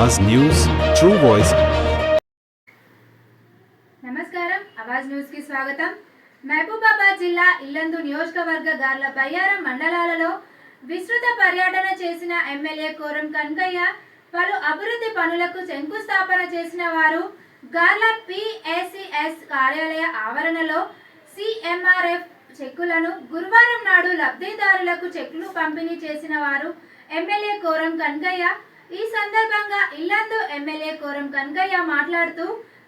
అవాజ్ news true voice. నమస్కారం అవాజ్ న్యూస్కి స్వాగతం. మహబూబాబాద్ జిల్లా ఇల్లందు నియోజకవర్గ గార్ల బయ్యారం మండలాలలో విస్తృత పర్యటన చేసిన ఎమ్మెల్యే కోరం కన్కయ్య పలు అభివృద్ధి పనులకు శంకుస్థాపన చేసిన వారు గార్ల పిఎస్సిఎస్ కార్యాలయ ఆవరణలో సిఎంఆర్ఎఫ్ చెక్కులను గురువారం నాడు లబ్ధిదారులకు చెక్కులు పంపిణీ చేసిన వారు ఎమ్మెల్యే కోరం కన్కయ్య ఈ సందర్భంగా ఇల్లందు ఎమ్మెల్యే కోరం కనకయ్య మాట్లాడుతూ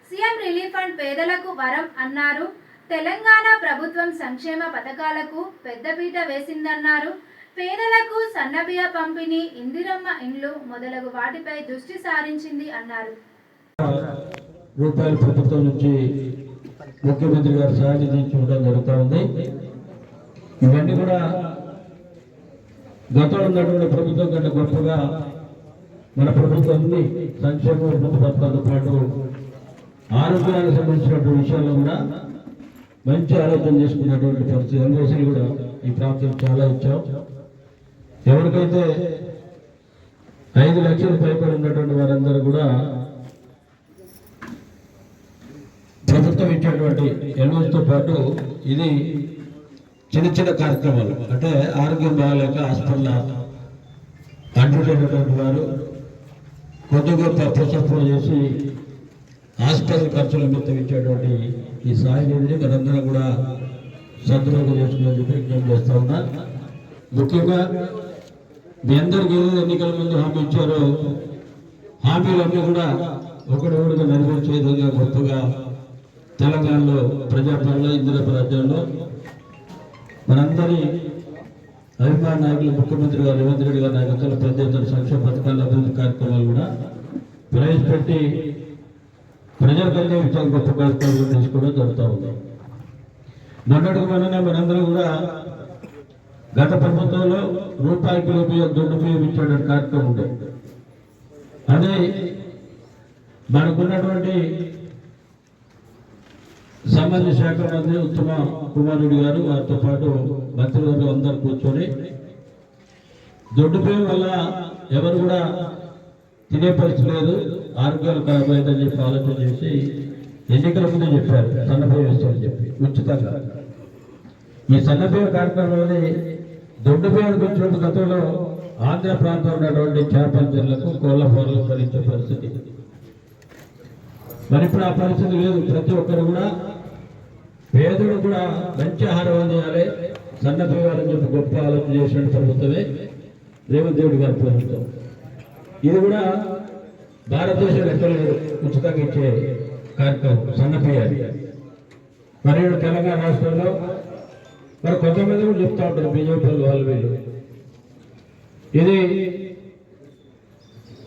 సీఎం రిలీఫ్ ఫండ్ పేదలకు వరం అన్నారు. తెలంగాణ ప్రభుత్వం సంక్షేమ పథకాలకు పెద్దపీట వేసిందన్నారు. పేదలకు సన్నబియ పంపిణీ ఇందిరమ్మ ఇండ్లు మొదలగు వాటిపై దృష్టి సారించింది అన్నారు. రూపాయలు ప్రభుత్వం నుంచి ముఖ్యమంత్రి గారు సహాయం చూడడం జరుగుతూ ఉంది. ఇవన్నీ కూడా గతంలో ఉన్నటువంటి ప్రభుత్వం కంటే గొప్పగా మన ప్రభుత్వం సంక్షేమ అభివృద్ధి పథకాలతో పాటు ఆరోగ్యానికి సంబంధించినటువంటి విషయాల్లో కూడా మంచి ఆలోచన చేసుకున్నటువంటి పరిస్థితి ఎల్ఓసీలు కూడా ఈ ప్రాంతం చాలా ఇచ్చాం. ఎవరికైతే ఐదు లక్షలు పైపడి ఉన్నటువంటి వారందరూ కూడా ప్రభుత్వం ఇచ్చేటువంటి ఎల్ఓసితో పాటు ఇది చిన్న చిన్న కార్యక్రమాలు అంటే ఆరోగ్యం బాగాలేక హాస్పిటల్ అడ్మిట్ అయినటువంటి వారు కొద్ది గొప్ప ప్రసత్వం చేసి హాస్పిటల్ ఖర్చుల నిమిత్తం ఇచ్చేటువంటి ఈ సాయం నిధిని మనందరం కూడా సద్వినియోగం చేసుకుని చెప్పి విజ్ఞప్తి చేస్తా ఉన్నా. ముఖ్యంగా మీ అందరికీ ఏదో ఎన్నికల ముందు హామీ ఇచ్చారో హామీలన్నీ కూడా ఒకటి ఒకటిగా నెరవేర్చే విధంగా గొప్పగా తెలంగాణలో ప్రజాపాలన ఇందిరా రాజ్యంలో మనందరి అభిమాన నాయకులు ముఖ్యమంత్రి గారు రేవంత్ రెడ్డి గారి నాయకత్వంలో పెద్ద ఎత్తున సంక్షేమ పథకాల అభివృద్ధి కార్యక్రమాలు కూడా ప్రవేశపెట్టి ప్రజలకంటే చాలా గొప్ప కార్యక్రమాలు తీసుకోవడం జరుగుతూ ఉంది. మొన్నటికి మొన్ననే మనందరం కూడా గత ప్రభుత్వంలో రూపాయికి ఉపయోగ బియ్యం దొడ్డు కార్యక్రమం ఉండే అదే మనకున్నటువంటి సంబంధ శాఖ మంత్రి ఉత్తమ కుమారుడి గారు వారితో పాటు మంత్రివర్గం అందరు కూర్చొని దొడ్డు పేరు వల్ల ఎవరు కూడా తినే పరిస్థితి లేదు ఆరోగ్యాలు ఖరాబ్ అయిందని చెప్పి ఆలోచన చేసి ఎన్నికల ముందు చెప్పారు సన్నపేయ విషయాలు చెప్పి ఉచితంగా. ఈ సన్నపేయ కార్యక్రమంలోని దొడ్డు బియ్యానికి వచ్చినప్పుడు గతంలో ఆంధ్ర ప్రాంతంలో ఉన్నటువంటి చేపల జిల్లకు కోళ్ళ ఫోర్లు భరించే పరిస్థితి. మరి ఇప్పుడు ఆ పరిస్థితి లేదు ప్రతి ఒక్కరు కూడా పేదలు కూడా మంచి ఆహారం అందియాలి సన్న బియ్యాలని చెప్పి గొప్ప ఆలోచన చేసిన ప్రభుత్వమే రేవంత్ రెడ్డి గారి ప్రభుత్వం. ఇది కూడా భారతదేశం ఎక్కడ ఉచితంగా ఇచ్చే కార్యక్రమం సన్నపియాలి బియ్యాలు మరి తెలంగాణ రాష్ట్రంలో మరి కొంతమంది కూడా చెప్తా ఉంటారు బీజేపీ వాళ్ళు వీళ్ళు ఇది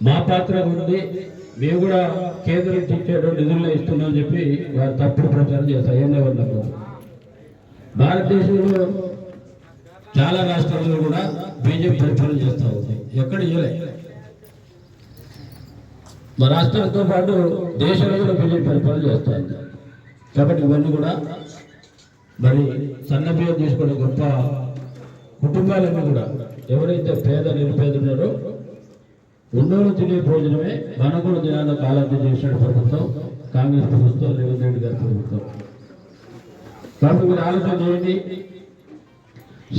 మా పాత్ర ఉంది. మేము కూడా కేంద్రం నుంచి ఇచ్చేటువంటి నిధుల్లో ఇస్తున్నామని చెప్పి వారు తప్పుడు ప్రచారం చేస్తారు. ఏం ఎవరు భారతదేశంలో చాలా రాష్ట్రాల్లో కూడా బీజేపీ పరిపాలన చేస్తూ ఉంది. ఎక్కడ ఇవ్వలే మా రాష్ట్రాలతో పాటు దేశంలో కూడా బీజేపీ పరిపాలన చేస్తూ ఉంది. కాబట్టి ఇవన్నీ కూడా మరి సన్న బియ్యం తీసుకునే గొప్ప కుటుంబాలన్నీ కూడా ఎవరైతే పేద నిరుపేద ఉన్నారో రెండవ తినే భోజనమే మనగూడ కూడా తినాలని ఆలోచన చేసిన ప్రభుత్వం కాంగ్రెస్ ప్రభుత్వం రేవంత్ రెడ్డి గారి ప్రభుత్వం. కాబట్టి మీరు ఆలోచన చేయండి.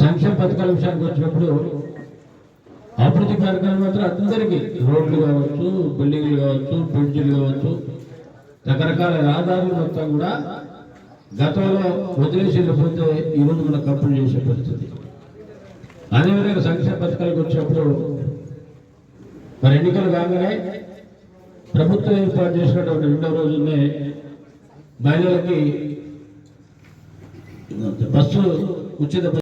సంక్షేమ పథకాల విషయానికి వచ్చినప్పుడు అభివృద్ధి కార్యక్రమం మాత్రం అందరికీ రోడ్లు కావచ్చు బిల్డింగ్లు కావచ్చు బ్రిడ్జిలు కావచ్చు రకరకాల రహదారులు మొత్తం కూడా గతంలో వదిలేసి లేకపోతే ఈరోజు మనం కంపెనీ చేసే పరిస్థితి. అదేవిధంగా సంక్షేమ పథకాలకు వచ్చినప్పుడు మరి ఎన్నికలు కాగానే ప్రభుత్వం ఏర్పాటు చేసినటువంటి రెండో రోజునే మహిళలకి బస్సు ఉచిత